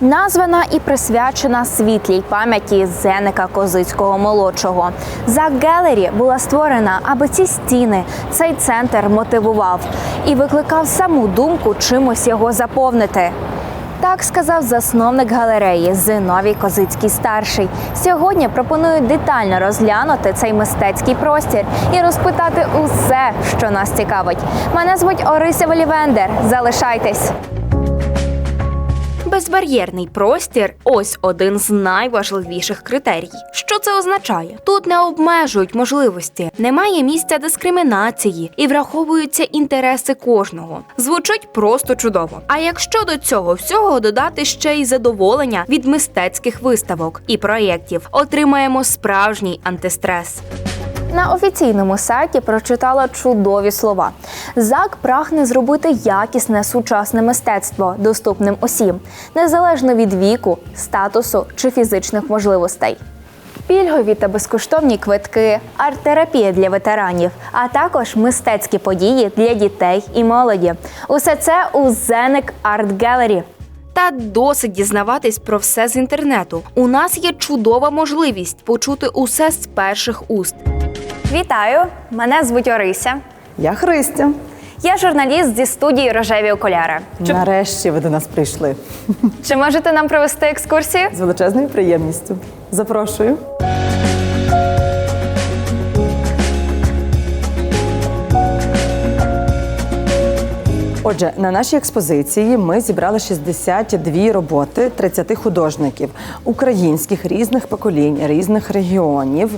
Названа і присвячена світлій пам'яті Зеника Козицького молодшого. Зак Гелері була створена, аби ці стіни, цей центр мотивував і викликав саму думку чимось його заповнити. Так сказав засновник галереї Зиновій Козицький старший. Сьогодні пропоную детально розглянути цей мистецький простір і розпитати усе, що нас цікавить. Мене звуть Орися Волівендер. Залишайтесь. Безбар'єрний простір ось один з найважливіших критерій. Що це означає? Тут не обмежують можливості, немає місця дискримінації і враховуються інтереси кожного. Звучить просто чудово. А якщо до цього всього додати ще й задоволення від мистецьких виставок і проєктів, отримаємо справжній антистрес. На офіційному сайті прочитала чудові слова. ЗАК прагне зробити якісне сучасне мистецтво доступним усім, незалежно від віку, статусу чи фізичних можливостей. Пільгові та безкоштовні квитки, арт-терапія для ветеранів, а також мистецькі події для дітей і молоді. Усе це у Зеник Арт Гелері. Та досить дізнаватись про все з інтернету. У нас є чудова можливість почути усе з перших уст. Вітаю! Мене звуть Орися. Я Христя. Я журналіст зі студії Рожеві окуляри. Чи, Нарешті ви до нас прийшли чи можете нам провести екскурсію? з величезною приємністю. Запрошую. Отже, на нашій експозиції ми зібрали 62 роботи 30 художників українських різних поколінь, різних регіонів,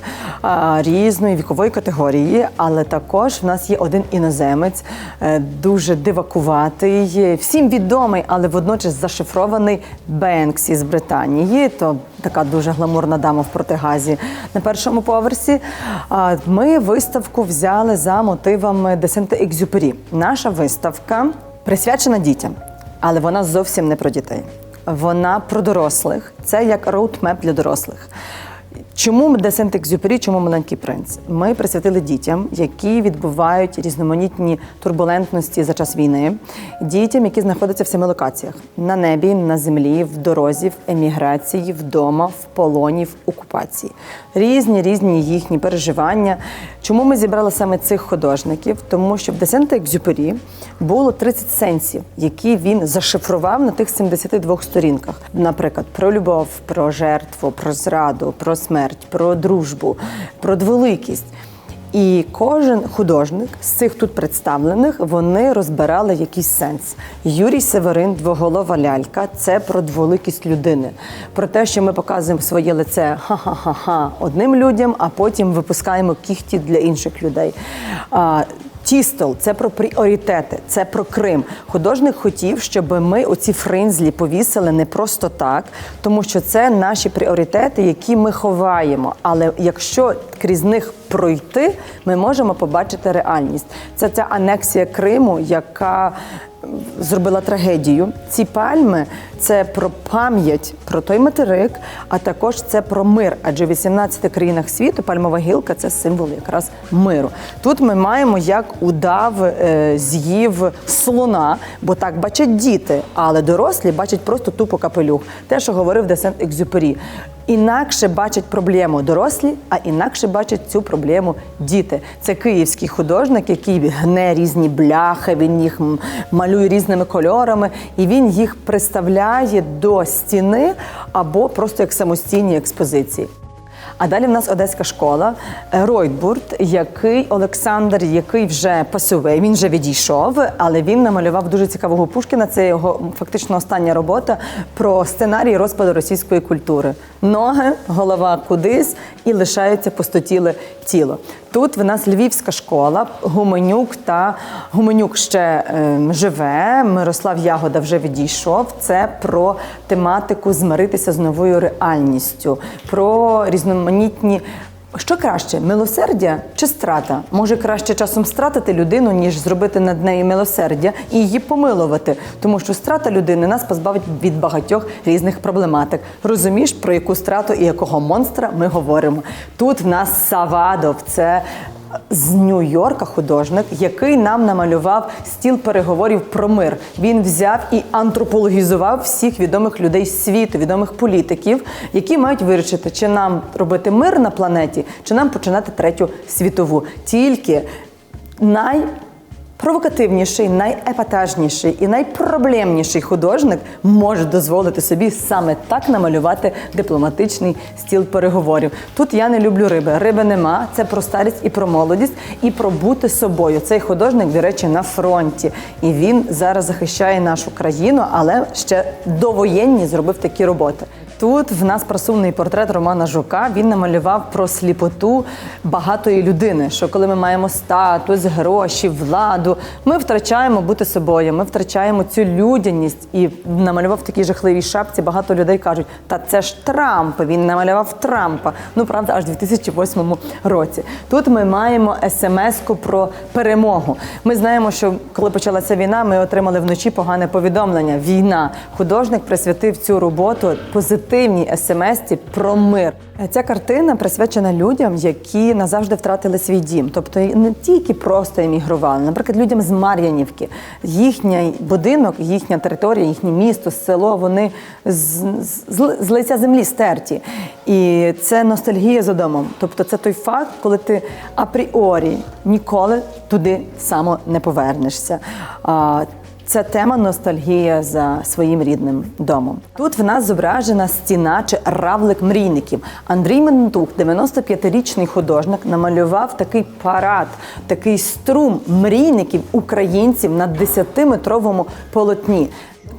різної вікової категорії. Але також в нас є один іноземець, е, дуже дивакуватий, всім відомий, але водночас зашифрований Бенксі з Британії. То така дуже гламурна дама в протигазі на першому поверсі. Ми виставку взяли за мотивами Десенте Екзюпері. Наша виставка присвячена дітям, але вона зовсім не про дітей. Вона про дорослих. Це як роудмеп для дорослих. Чому Десент Екзюпері, чому маленький принц? Ми присвятили дітям, які відбувають різноманітні турбулентності за час війни, дітям, які знаходяться в семи локаціях: на небі, на землі, в дорозі, в еміграції, вдома, в полоні, в окупації. Різні різні їхні переживання. Чому ми зібрали саме цих художників? Тому що в Десента Екзюпері було 30 сенсів, які він зашифрував на тих 72 сторінках. Наприклад, про любов, про жертву, про зраду, про смерть, про дружбу, про дволикість. І кожен художник з цих тут представлених вони розбирали якийсь сенс. Юрій Северин, двоголова лялька, це про дволикість людини, про те, що ми показуємо своє лице ха-ха-ха-ха одним людям, а потім випускаємо кіхті для інших людей. Тістол це про пріоритети, це про Крим. Художник хотів, щоб ми оці фринзлі повісили не просто так, тому що це наші пріоритети, які ми ховаємо. Але якщо крізь них пройти, ми можемо побачити реальність. Це ця анексія Криму, яка зробила трагедію. Ці пальми це про пам'ять про той материк, а також це про мир. Адже в 18 країнах світу пальмова гілка це символ якраз миру. Тут ми маємо як удав е, з'їв слона, бо так бачать діти, але дорослі бачать просто тупо капелюх. Те, що говорив Десент Екзюпері. Інакше бачать проблему дорослі, а інакше бачать цю проблему діти. Це київський художник, який гне різні бляхи, він їх малює різними кольорами, і він їх приставляє до стіни або просто як самостійні експозиції. А далі в нас одеська школа е, Ройтбурт, який Олександр, який вже пасовий, він вже відійшов, але він намалював дуже цікавого Пушкіна. Це його фактично остання робота про сценарій розпаду російської культури. Ноги, голова кудись і лишається пустотіле тіло. Тут в нас львівська школа, Гуменюк та Гуменюк ще е, живе. Мирослав Ягода вже відійшов. Це про тематику змиритися з новою реальністю, про різноманітні. Що краще, милосердя чи страта? Може краще часом стратити людину, ніж зробити над нею милосердя і її помилувати, тому що страта людини нас позбавить від багатьох різних проблематик. Розумієш, про яку страту і якого монстра ми говоримо? Тут в нас Савадов, це з Нью-Йорка художник, який нам намалював стіл переговорів про мир. Він взяв і антропологізував всіх відомих людей світу, відомих політиків, які мають вирішити, чи нам робити мир на планеті, чи нам починати третю світову. Тільки най Провокативніший, найепатажніший і найпроблемніший художник може дозволити собі саме так намалювати дипломатичний стіл переговорів. Тут я не люблю риби. Риби нема. Це про старість і про молодість, і про бути собою. Цей художник, до речі, на фронті. І він зараз захищає нашу країну, але ще довоєнні зробив такі роботи. Тут в нас просувний портрет Романа Жука. Він намалював про сліпоту багатої людини. Що коли ми маємо статус, гроші, владу, ми втрачаємо бути собою. Ми втрачаємо цю людяність. І намалював в такій жахливій шапці. Багато людей кажуть, та це ж Трамп. Він намалював Трампа. Ну правда, аж у 2008 році. Тут ми маємо смс-ку про перемогу. Ми знаємо, що коли почалася війна, ми отримали вночі погане повідомлення. Війна. Художник присвятив цю роботу позитивній смс-ці про мир. Ця картина присвячена людям, які назавжди втратили свій дім. Тобто не тільки просто емігрували, наприклад, людям з Мар'янівки. Їхній будинок, їхня територія, їхнє місто, село, вони з, з, з лиця землі стерті. І це ностальгія за домом. Тобто, це той факт, коли ти апріорі ніколи туди само не повернешся. Це тема ностальгія за своїм рідним домом. Тут в нас зображена стіна чи равлик мрійників. Андрій Ментук, 95-річний художник, намалював такий парад, такий струм мрійників українців на 10-метровому полотні.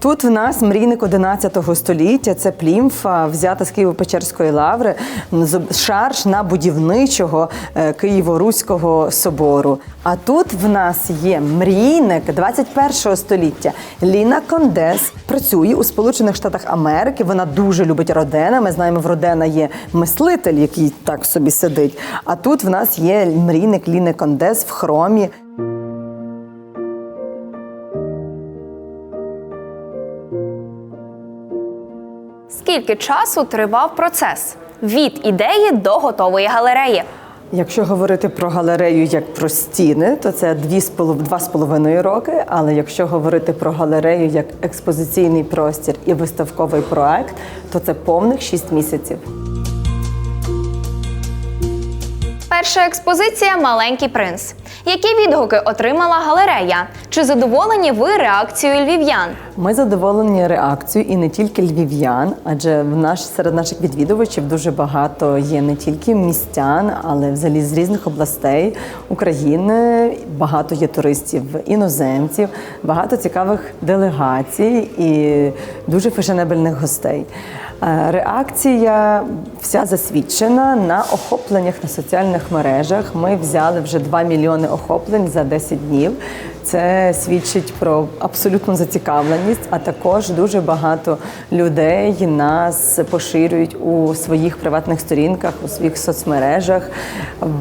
Тут в нас мрійник 11 століття, це плімфа, взята з Києво-Печерської лаври, шарж на будівничого е, Києво-Руського собору. А тут в нас є мрійник 21 століття. Ліна Кондес працює у Сполучених Штатах Америки. Вона дуже любить Родена. Ми знаємо, в Родена є мислитель, який так собі сидить. А тут в нас є мрійник Ліни Кондес в хромі. Скільки часу тривав процес від ідеї до готової галереї? Якщо говорити про галерею як про стіни, то це дві з полов- два з половиною роки. Але якщо говорити про галерею як експозиційний простір і виставковий проект, то це повних шість місяців. Перша експозиція Маленький принц. Які відгуки отримала галерея? Чи задоволені ви реакцією львів'ян? Ми задоволені реакцією і не тільки львів'ян, адже в наш серед наших відвідувачів дуже багато є не тільки містян, але взагалі з різних областей України. Багато є туристів, іноземців, багато цікавих делегацій і дуже фешенебельних гостей. Е, Реакція вся засвідчена на охопленнях на соціальних мережах. Ми взяли вже 2 мільйони охоплень за 10 днів. Це свідчить про абсолютну зацікавленість, а також дуже багато людей нас поширюють у своїх приватних сторінках, у своїх соцмережах.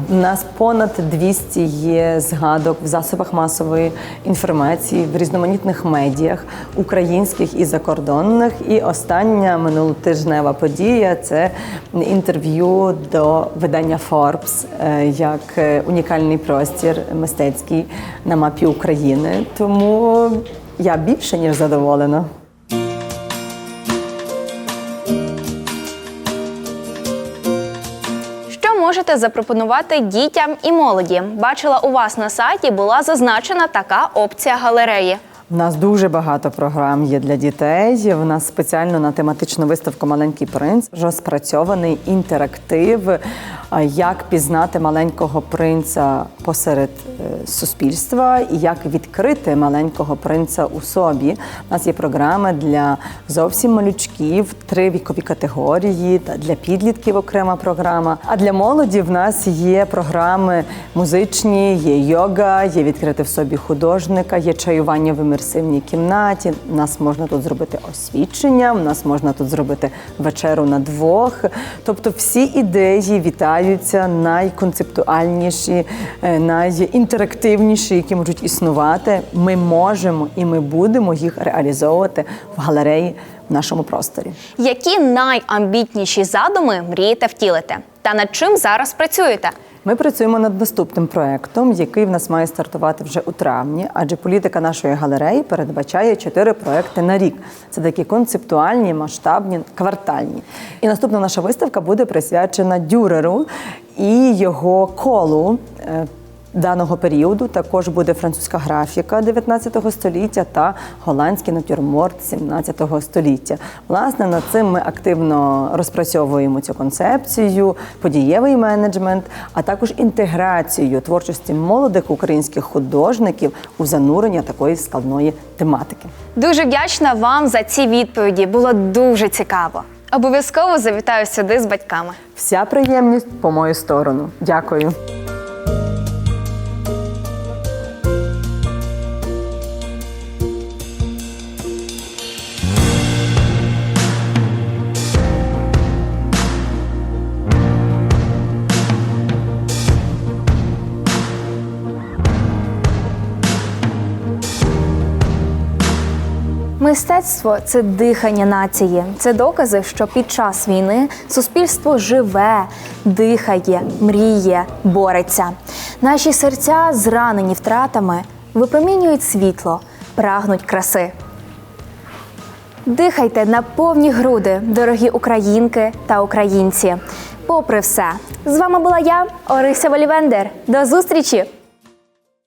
У нас понад 200 є згадок в засобах масової інформації, в різноманітних медіях, українських і закордонних. І остання минулотижнева подія це інтерв'ю до видання Forbes е, як е, унікальний простір мистецький на мапі України. Тому я більше ніж задоволена. Що можете запропонувати дітям і молоді? Бачила у вас на сайті була зазначена така опція галереї. У нас дуже багато програм є для дітей. У нас спеціально на тематичну виставку Маленький принц розпрацьований інтерактив, як пізнати маленького принца посеред е, суспільства і як відкрити маленького принца у собі. У нас є програми для зовсім малючків, три вікові категорії, та для підлітків окрема програма. А для молоді в нас є програми музичні, є йога, є відкрити в собі художника, є чаювання в імерсивній кімнаті. У нас можна тут зробити освічення, у нас можна тут зробити вечеру на двох. Тобто всі ідеї вітаються найконцептуальніші, е, найінтерактивніші, які можуть існувати. Ми можемо і ми будемо їх реалізовувати в галереї в нашому просторі. Які найамбітніші задуми мрієте втілити? Та над чим зараз працюєте? Ми працюємо над наступним проектом, який в нас має стартувати вже у травні, адже політика нашої галереї передбачає чотири проекти на рік. Це такі концептуальні, масштабні, квартальні. І наступна наша виставка буде присвячена Дюреру і його колу. Даного періоду також буде французька графіка 19 століття та голландський натюрморт 17 століття. Власне, над цим ми активно розпрацьовуємо цю концепцію, подієвий менеджмент, а також інтеграцію творчості молодих українських художників у занурення такої складної тематики. Дуже вдячна вам за ці відповіді. Було дуже цікаво. Обов'язково завітаю сюди з батьками. Вся приємність по мою сторону. Дякую. Мистецтво це дихання нації. Це докази, що під час війни суспільство живе, дихає, мріє, бореться. Наші серця, зранені втратами, випромінюють світло, прагнуть краси. Дихайте на повні груди, дорогі українки та українці. Попри все, з вами була я, Орися Валівендер. До зустрічі!